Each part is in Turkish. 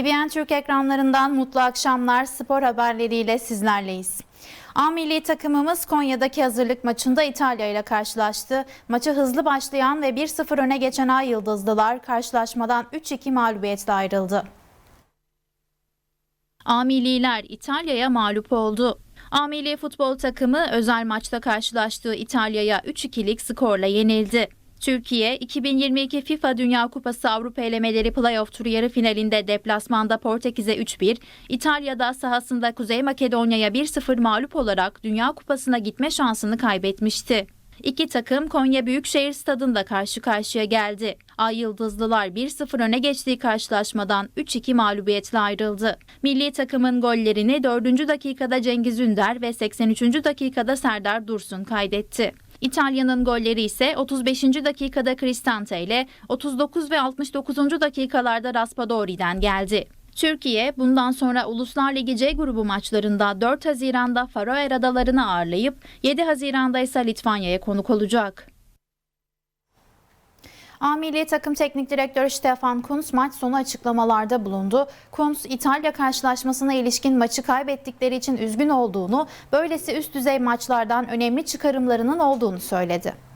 TBN Türk ekranlarından mutlu akşamlar spor haberleriyle sizlerleyiz. A milli takımımız Konya'daki hazırlık maçında İtalya ile karşılaştı. Maça hızlı başlayan ve 1-0 öne geçen Ay Yıldızlılar karşılaşmadan 3-2 mağlubiyetle ayrıldı. A milliler İtalya'ya mağlup oldu. A milli futbol takımı özel maçta karşılaştığı İtalya'ya 3-2'lik skorla yenildi. Türkiye 2022 FIFA Dünya Kupası Avrupa elemeleri playoff turu yarı finalinde deplasmanda Portekiz'e 3-1, İtalya'da sahasında Kuzey Makedonya'ya 1-0 mağlup olarak Dünya Kupası'na gitme şansını kaybetmişti. İki takım Konya Büyükşehir Stadı'nda karşı karşıya geldi. Ay Yıldızlılar 1-0 öne geçtiği karşılaşmadan 3-2 mağlubiyetle ayrıldı. Milli takımın gollerini 4. dakikada Cengiz Ünder ve 83. dakikada Serdar Dursun kaydetti. İtalya'nın golleri ise 35. dakikada Cristante ile 39 ve 69. dakikalarda Raspadori'den geldi. Türkiye bundan sonra Uluslar Ligi C grubu maçlarında 4 Haziran'da Faroe Adaları'nı ağırlayıp 7 Haziran'da ise Litvanya'ya konuk olacak. A Milli Takım Teknik Direktörü Stefan Kuntz maç sonu açıklamalarda bulundu. Kuntz, İtalya karşılaşmasına ilişkin maçı kaybettikleri için üzgün olduğunu, böylesi üst düzey maçlardan önemli çıkarımlarının olduğunu söyledi.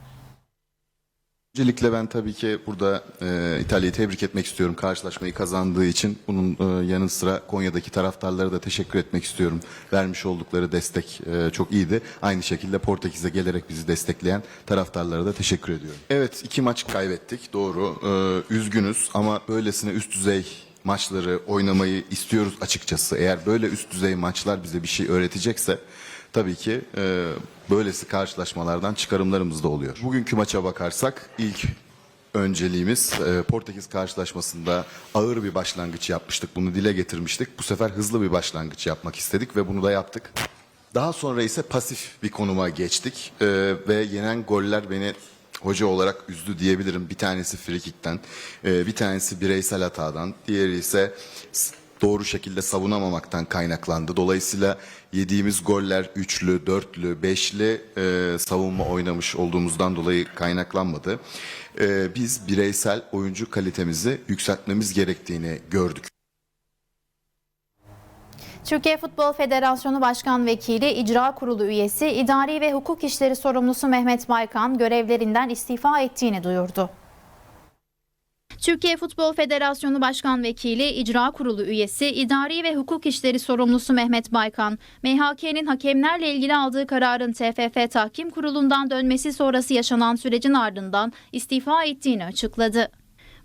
Öncelikle ben tabii ki burada e, İtalya'yı tebrik etmek istiyorum karşılaşmayı kazandığı için. Bunun e, yanı sıra Konya'daki taraftarlara da teşekkür etmek istiyorum. Vermiş oldukları destek e, çok iyiydi. Aynı şekilde Portekiz'e gelerek bizi destekleyen taraftarlara da teşekkür ediyorum. Evet iki maç kaybettik doğru. E, üzgünüz ama böylesine üst düzey maçları oynamayı istiyoruz açıkçası. Eğer böyle üst düzey maçlar bize bir şey öğretecekse tabii ki e, böylesi karşılaşmalardan çıkarımlarımız da oluyor. Bugünkü maça bakarsak ilk önceliğimiz e, Portekiz karşılaşmasında ağır bir başlangıç yapmıştık. Bunu dile getirmiştik. Bu sefer hızlı bir başlangıç yapmak istedik ve bunu da yaptık. Daha sonra ise pasif bir konuma geçtik E, ve yenen goller beni hoca olarak üzdü diyebilirim. Bir tanesi frikikten, e, bir tanesi bireysel hatadan, diğeri ise doğru şekilde savunamamaktan kaynaklandı. Dolayısıyla yediğimiz goller üçlü, dörtlü, beşli e, savunma oynamış olduğumuzdan dolayı kaynaklanmadı. E, biz bireysel oyuncu kalitemizi yükseltmemiz gerektiğini gördük. Türkiye Futbol Federasyonu Başkan Vekili İcra Kurulu üyesi İdari ve Hukuk İşleri Sorumlusu Mehmet Baykan görevlerinden istifa ettiğini duyurdu. Türkiye Futbol Federasyonu Başkan Vekili İcra Kurulu üyesi İdari ve Hukuk İşleri Sorumlusu Mehmet Baykan, MHK'nin hakemlerle ilgili aldığı kararın TFF Tahkim Kurulu'ndan dönmesi sonrası yaşanan sürecin ardından istifa ettiğini açıkladı.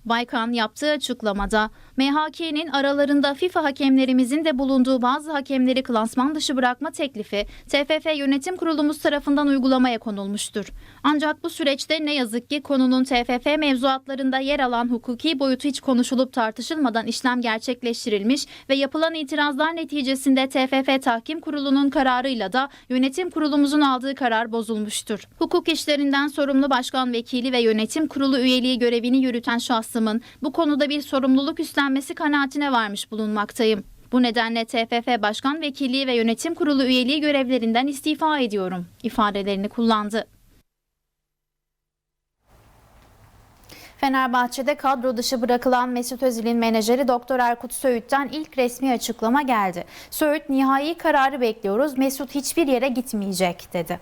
Baykan yaptığı açıklamada MHK'nin aralarında FIFA hakemlerimizin de bulunduğu bazı hakemleri klasman dışı bırakma teklifi TFF Yönetim Kurulumuz tarafından uygulamaya konulmuştur. Ancak bu süreçte ne yazık ki konunun TFF mevzuatlarında yer alan hukuki boyutu hiç konuşulup tartışılmadan işlem gerçekleştirilmiş ve yapılan itirazlar neticesinde TFF Tahkim Kurulu'nun kararıyla da Yönetim Kurulumuzun aldığı karar bozulmuştur. Hukuk işlerinden sorumlu başkan vekili ve yönetim kurulu üyeliği görevini yürüten şahsımın bu konuda bir sorumluluk üstlenmesi kanaatine varmış bulunmaktayım. Bu nedenle TFF Başkan Vekilliği ve Yönetim Kurulu üyeliği görevlerinden istifa ediyorum ifadelerini kullandı. Fenerbahçe'de kadro dışı bırakılan Mesut Özil'in menajeri Doktor Erkut Söğüt'ten ilk resmi açıklama geldi. Söğüt nihai kararı bekliyoruz. Mesut hiçbir yere gitmeyecek dedi.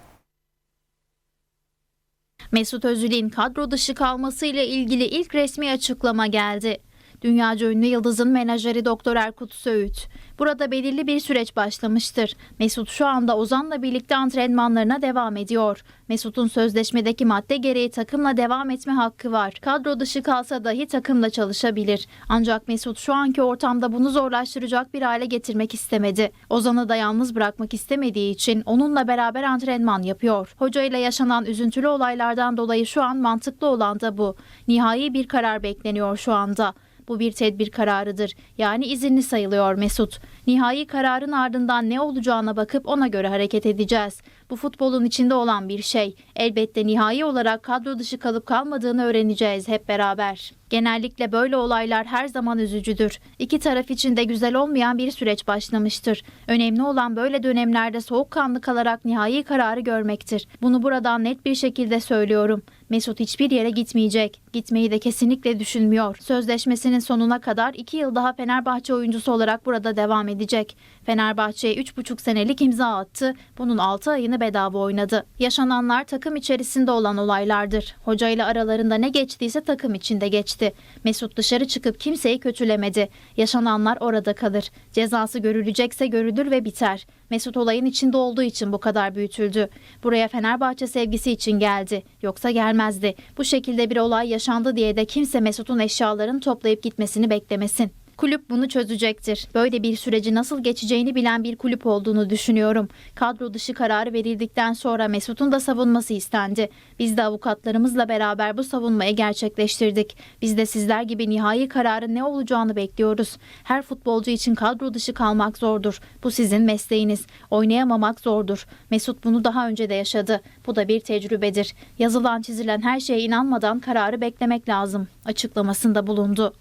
Mesut Özil'in kadro dışı kalmasıyla ilgili ilk resmi açıklama geldi. Dünyaca ünlü yıldızın menajeri Doktor Erkut Söğüt. Burada belirli bir süreç başlamıştır. Mesut şu anda Ozan'la birlikte antrenmanlarına devam ediyor. Mesut'un sözleşmedeki madde gereği takımla devam etme hakkı var. Kadro dışı kalsa dahi takımla çalışabilir. Ancak Mesut şu anki ortamda bunu zorlaştıracak bir hale getirmek istemedi. Ozan'ı da yalnız bırakmak istemediği için onunla beraber antrenman yapıyor. Hoca ile yaşanan üzüntülü olaylardan dolayı şu an mantıklı olan da bu. Nihai bir karar bekleniyor şu anda. Bu bir tedbir kararıdır. Yani izinli sayılıyor Mesut. Nihai kararın ardından ne olacağına bakıp ona göre hareket edeceğiz. Bu futbolun içinde olan bir şey. Elbette nihai olarak kadro dışı kalıp kalmadığını öğreneceğiz hep beraber. Genellikle böyle olaylar her zaman üzücüdür. İki taraf için de güzel olmayan bir süreç başlamıştır. Önemli olan böyle dönemlerde soğukkanlı kalarak nihai kararı görmektir. Bunu buradan net bir şekilde söylüyorum. Mesut hiçbir yere gitmeyecek. Gitmeyi de kesinlikle düşünmüyor. Sözleşmesinin sonuna kadar 2 yıl daha Fenerbahçe oyuncusu olarak burada devam edecek. Fenerbahçe'ye 3,5 senelik imza attı. Bunun 6 ayını bedava oynadı. Yaşananlar takım içerisinde olan olaylardır. Hoca ile aralarında ne geçtiyse takım içinde geçti. Mesut dışarı çıkıp kimseyi kötülemedi. Yaşananlar orada kalır. Cezası görülecekse görülür ve biter. Mesut olayın içinde olduğu için bu kadar büyütüldü. Buraya Fenerbahçe sevgisi için geldi. Yoksa gelmezdi. Bu şekilde bir olay yaşandı diye de kimse Mesut'un eşyalarını toplayıp gitmesini beklemesin. Kulüp bunu çözecektir. Böyle bir süreci nasıl geçeceğini bilen bir kulüp olduğunu düşünüyorum. Kadro dışı kararı verildikten sonra Mesut'un da savunması istendi. Biz de avukatlarımızla beraber bu savunmayı gerçekleştirdik. Biz de sizler gibi nihai kararın ne olacağını bekliyoruz. Her futbolcu için kadro dışı kalmak zordur. Bu sizin mesleğiniz. Oynayamamak zordur. Mesut bunu daha önce de yaşadı. Bu da bir tecrübedir. Yazılan çizilen her şeye inanmadan kararı beklemek lazım. Açıklamasında bulundu.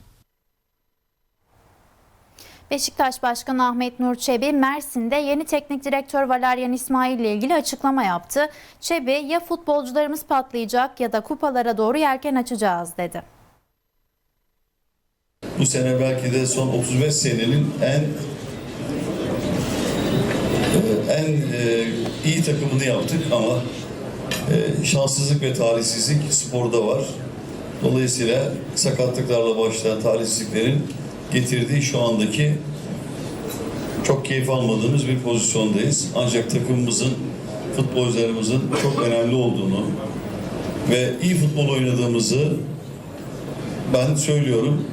Beşiktaş Başkanı Ahmet Nur Çebi Mersin'de yeni teknik direktör Valerian İsmail ile ilgili açıklama yaptı. Çebi ya futbolcularımız patlayacak ya da kupalara doğru yelken açacağız dedi. Bu sene belki de son 35 senenin en en e, iyi takımını yaptık ama e, şanssızlık ve talihsizlik sporda var. Dolayısıyla sakatlıklarla başlayan talihsizliklerin getirdiği şu andaki çok keyif almadığımız bir pozisyondayız. Ancak takımımızın, futbolcularımızın çok önemli olduğunu ve iyi futbol oynadığımızı ben söylüyorum.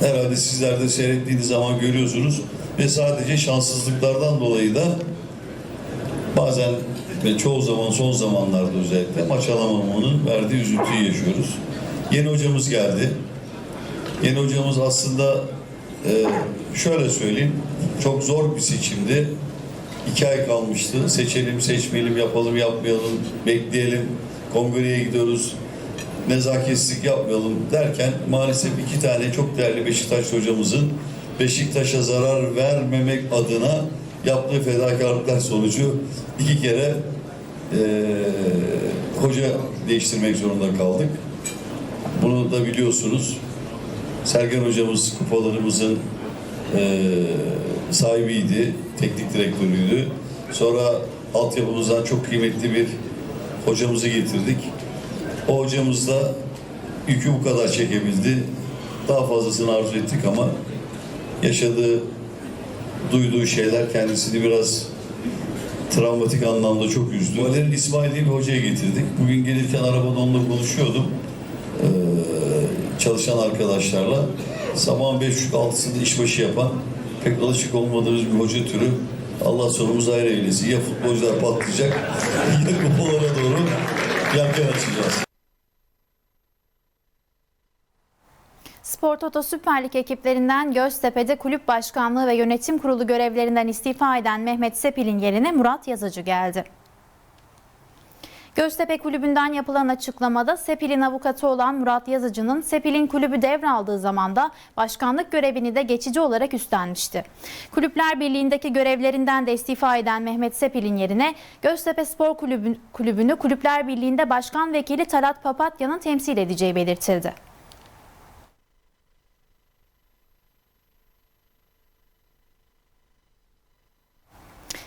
Herhalde sizler de seyrettiğiniz zaman görüyorsunuz ve sadece şanssızlıklardan dolayı da bazen ve çoğu zaman son zamanlarda özellikle maç alamamanın verdiği üzüntüyü yaşıyoruz. Yeni hocamız geldi. Yeni hocamız aslında e, şöyle söyleyeyim çok zor bir seçimdi. İki ay kalmıştı. Seçelim, seçmeyelim, yapalım, yapmayalım, bekleyelim, kongreye gidiyoruz, nezaketsizlik yapmayalım derken maalesef iki tane çok değerli Beşiktaş hocamızın Beşiktaş'a zarar vermemek adına yaptığı fedakarlıklar sonucu iki kere eee, hoca değiştirmek zorunda kaldık. Bunu da biliyorsunuz. Sergen hocamız kupalarımızın eee, sahibiydi, teknik direktörüydü. Sonra altyapımızdan çok kıymetli bir hocamızı getirdik. O hocamız da yükü bu kadar çekebildi. Daha fazlasını arzu ettik ama yaşadığı, duyduğu şeyler kendisini biraz travmatik anlamda çok üzdü. Valerian İsmail diye bir hocaya getirdik. Bugün gelirken arabada onunla konuşuyordum. Çalışan arkadaşlarla. Sabahın beş buçuk altısında işbaşı yapan pek alışık olmadığımız bir hoca türü. Allah sonumuzu ayrı eylesin. Ya futbolcular patlayacak ya kupalara doğru yelken açacağız. Spor Toto Süper Lig ekiplerinden Göztepe'de kulüp başkanlığı ve yönetim kurulu görevlerinden istifa eden Mehmet Sepil'in yerine Murat Yazıcı geldi. Göztepe Kulübü'nden yapılan açıklamada Sepil'in avukatı olan Murat Yazıcı'nın Sepil'in kulübü devraldığı zamanda başkanlık görevini de geçici olarak üstlenmişti. Kulüpler Birliği'ndeki görevlerinden de istifa eden Mehmet Sepil'in yerine Göztepe Spor Kulübü, Kulübü'nü Kulüpler Birliği'nde Başkan Vekili Talat Papatya'nın temsil edeceği belirtildi.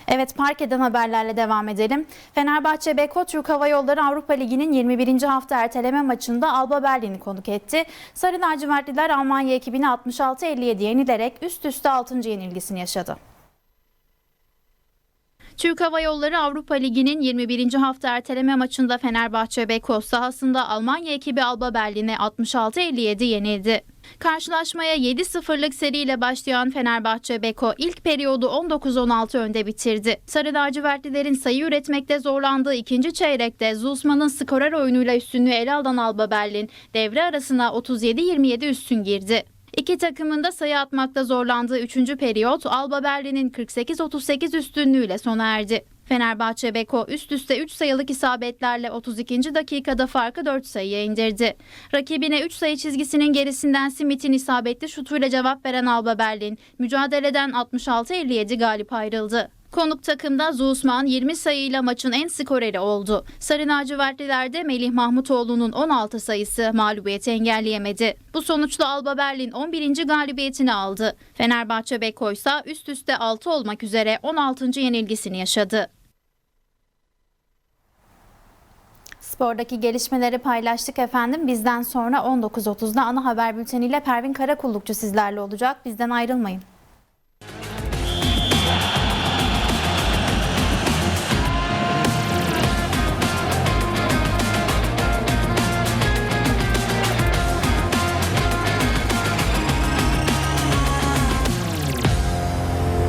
Evet parkeden haberlerle devam edelim. Fenerbahçe Beko Türk Hava Yolları Avrupa Ligi'nin 21. hafta erteleme maçında Alba Berlin'i konuk etti. Sarı lacivertliler Almanya ekibini 66-57 yenilerek üst üste 6. yenilgisini yaşadı. Türk Hava Yolları Avrupa Ligi'nin 21. hafta erteleme maçında Fenerbahçe Beko sahasında Almanya ekibi Alba Berlin'e 66-57 yenildi. Karşılaşmaya 7-0'lık seriyle başlayan Fenerbahçe Beko ilk periyodu 19-16 önde bitirdi. Sarı lacivertlilerin sayı üretmekte zorlandığı ikinci çeyrekte Zulsman'ın skorer oyunuyla üstünlüğü ele alan Alba Berlin devre arasına 37-27 üstün girdi. İki takımın da sayı atmakta zorlandığı 3. periyot Alba Berlin'in 48-38 üstünlüğüyle sona erdi. Fenerbahçe Beko üst üste 3 sayılık isabetlerle 32. dakikada farkı 4 sayıya indirdi. Rakibine 3 sayı çizgisinin gerisinden Smith'in isabetli şutuyla cevap veren Alba Berlin, mücadeleden 66-57 galip ayrıldı. Konuk takımda Zuzman 20 sayıyla maçın en skoreri oldu. Sarı lacivertlilerde Melih Mahmutoğlu'nun 16 sayısı mağlubiyeti engelleyemedi. Bu sonuçla Alba Berlin 11. galibiyetini aldı. Fenerbahçe Beko ise üst üste 6 olmak üzere 16. yenilgisini yaşadı. Spordaki gelişmeleri paylaştık efendim. Bizden sonra 19.30'da ana haber bülteniyle Pervin Karakullukçu sizlerle olacak. Bizden ayrılmayın.